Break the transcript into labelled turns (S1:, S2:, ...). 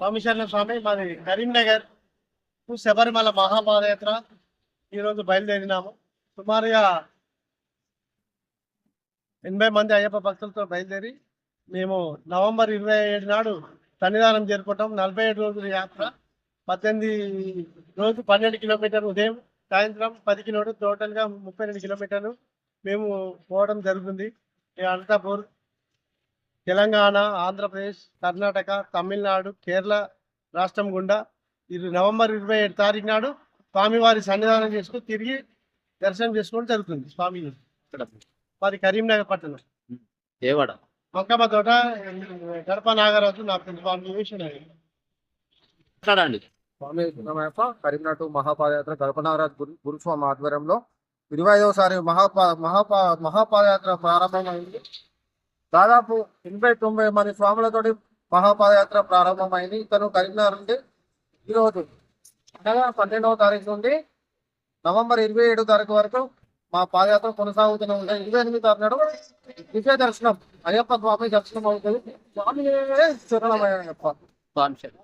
S1: స్వామి స్వామి మాది కరీంనగర్ శబరిమల మహాపాదయాత్ర. ఈరోజు బయలుదేరినాము. సుమారుగా ఎనభై మంది అయ్యప్ప భక్తులతో బయలుదేరి మేము నవంబర్ ఇరవై ఏడు నాడు సన్నిధానం చేరుకుంటాం. నలభై ఏడు రోజుల యాత్ర. పద్దెనిమిది రోజు పన్నెండు కిలోమీటర్లు ఉదయం సాయంత్రం పది కిలోమీటర్లు టోటల్గా ముప్పై రెండు కిలోమీటర్లు మేము పోవడం జరుగుతుంది. అనంతపూర్ తెలంగాణ ఆంధ్రప్రదేశ్ కర్ణాటక తమిళనాడు కేరళ రాష్ట్రం గుండా ఇది నవంబర్ ఇరవై ఏడు తారీఖు నాడు స్వామివారి సన్నిధానం చేసుకుని తిరిగి దర్శనం చేసుకోవడం జరుగుతుంది స్వామి మాది కరీంనగర్ పట్టణం.
S2: ఏవాడ
S1: మొక్కమ్మ తోట గడప నాగరాజు నా ఫ్రెండ్ స్వామి వివేశ్వరయ్య.
S2: మాట్లాడండి.
S3: స్వామి గుణమయ్యప్ప కరీంనగర్ మహాపాదయాత్ర గల్పనారాజ్ గురు గురుస్వామి ఆధ్వర్యంలో ఇరవై ఐదవసారి మహాపా మహాపా మహాపాదయాత్ర ప్రారంభమైంది. దాదాపు ఎనభై తొంభై మంది స్వాములతోటి మహాపాదయాత్ర ప్రారంభమైంది. ఇతను కరీంనగర్ నుండి ఈరోజు అనగా పన్నెండవ తారీఖు నుండి నవంబర్ ఇరవై ఏడు తారీఖు వరకు మా పాదయాత్ర కొనసాగుతూనే ఉంది. ఇరవై ఎనిమిది తారీఖు నాడు దివ్య దర్శనం అయ్యప్ప స్వామి దర్శనం అవుతుంది. స్వామి శరణమయ్యప్ప.